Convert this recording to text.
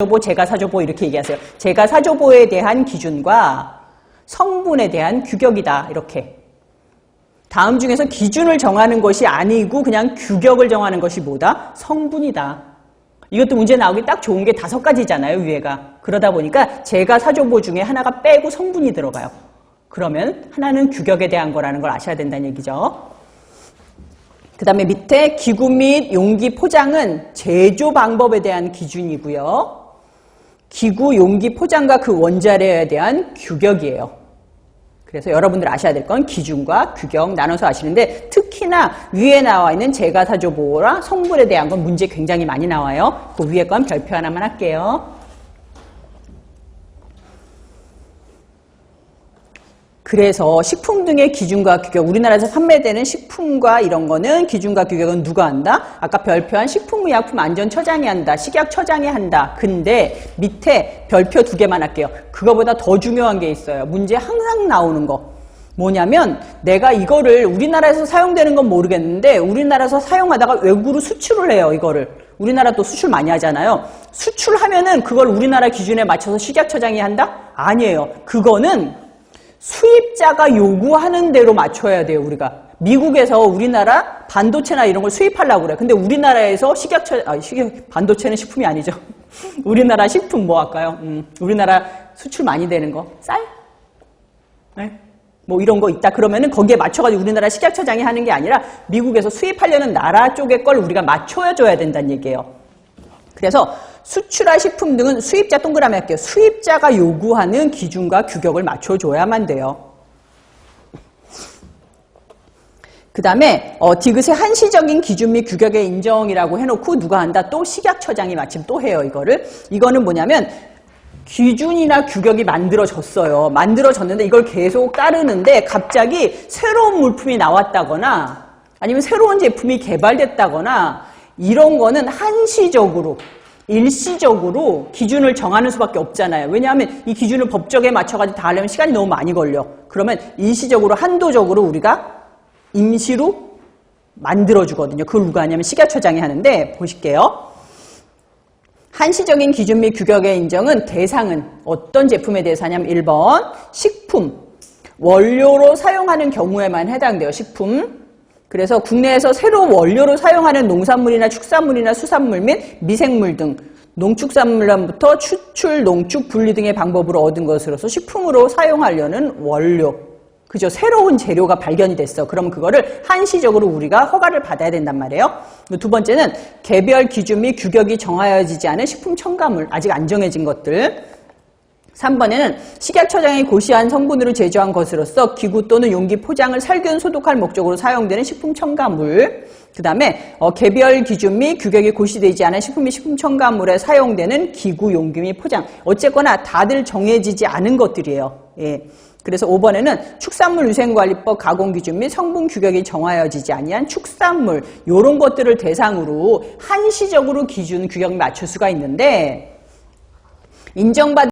사조보, 제가 사조보 이렇게 얘기하세요. 제가 사조보에 대한 기준과 성분에 대한 규격이다. 이렇게. 다음 중에서 기준을 정하는 것이 아니고 그냥 규격을 정하는 것이 뭐다? 성분이다. 이것도 문제 나오기 딱 좋은 게 다섯 가지잖아요, 위에가. 그러다 보니까 제가 사조보 중에 하나가 빼고 성분이 들어가요. 그러면 하나는 규격에 대한 거라는 걸 아셔야 된다는 얘기죠. 그 다음에 밑에 기구 및 용기 포장은 제조 방법에 대한 기준이고요. 기구, 용기 포장과 그 원자료에 대한 규격이에요. 그래서 여러분들 아셔야 될 건 기준과 규격 나눠서 아시는데 특히나 위에 나와 있는 제가사조 보호랑 성분에 대한 건 문제 굉장히 많이 나와요. 그 위에 건 별표 하나만 할게요. 그래서 식품 등의 기준과 규격, 우리나라에서 판매되는 식품과 이런 거는 기준과 규격은 누가 한다? 아까 별표한 식품의약품 안전처장이 한다. 식약처장이 한다. 근데 밑에 별표 두 개만 할게요. 그거보다 더 중요한 게 있어요. 문제 항상 나오는 거. 뭐냐면 내가 이거를 우리나라에서 사용되는 건 모르겠는데 우리나라에서 사용하다가 외국으로 수출을 해요. 이거를. 우리나라 또 수출 많이 하잖아요. 수출하면은 그걸 우리나라 기준에 맞춰서 식약처장이 한다? 아니에요. 그거는 수입자가 요구하는 대로 맞춰야 돼요, 우리가. 미국에서 우리나라 반도체나 이런 걸 수입하려고 그래. 근데 우리나라에서 식약처, 아, 식약, 반도체는 식품이 아니죠. 우리나라 식품 뭐 할까요? 음, 우리나라 수출 많이 되는 거. 쌀? 네? 뭐 이런 거 있다. 그러면은 거기에 맞춰가지고 우리나라 식약처장이 하는 게 아니라 미국에서 수입하려는 나라 쪽의 걸 우리가 맞춰줘야 된다는 얘기예요. 그래서 수출할 식품 등은 수입자 동그라미 할게요. 수입자가 요구하는 기준과 규격을 맞춰줘야만 돼요. 그 다음에 어, 디귿의 한시적인 기준 및 규격의 인정이라고 해놓고 누가 한다? 또 식약처장이 마침 또 해요. 이거를. 이거는 뭐냐면 기준이나 규격이 만들어졌어요. 만들어졌는데 이걸 계속 따르는데 갑자기 새로운 물품이 나왔다거나 아니면 새로운 제품이 개발됐다거나 이런 거는 한시적으로 일시적으로 기준을 정하는 수밖에 없잖아요. 왜냐하면 이 기준을 법적에 맞춰가지고 다 하려면 시간이 너무 많이 걸려. 그러면 일시적으로 한도적으로 우리가 임시로 만들어주거든요. 그걸 누가 하냐면 식약처장이 하는데 보실게요. 한시적인 기준 및 규격의 인정은 대상은 어떤 제품에 대해서 하냐면 1번 식품, 원료로 사용하는 경우에만 해당돼요. 식품. 그래서 국내에서 새로 원료로 사용하는 농산물이나 축산물이나 수산물 및 미생물 등 농축산물로부터 추출, 농축, 분리 등의 방법으로 얻은 것으로서 식품으로 사용하려는 원료. 그죠? 새로운 재료가 발견이 됐어. 그럼 그거를 한시적으로 우리가 허가를 받아야 된단 말이에요. 두 번째는 개별 기준 및 규격이 정하여지지 않은 식품 첨가물, 아직 안 정해진 것들. 3번에는 식약처장이 고시한 성분으로 제조한 것으로서 기구 또는 용기 포장을 살균 소독할 목적으로 사용되는 식품 첨가물. 그 다음에 어, 개별 기준 및 규격이 고시되지 않은 식품 및 식품 첨가물에 사용되는 기구, 용기 및 포장. 어쨌거나 다들 정해지지 않은 것들이에요. 예. 그래서 5번에는 축산물 위생관리법 가공 기준 및 성분 규격이 정하여지지 아니한 축산물 이런 것들을 대상으로 한시적으로 기준 규격 맞출 수가 있는데 인정받은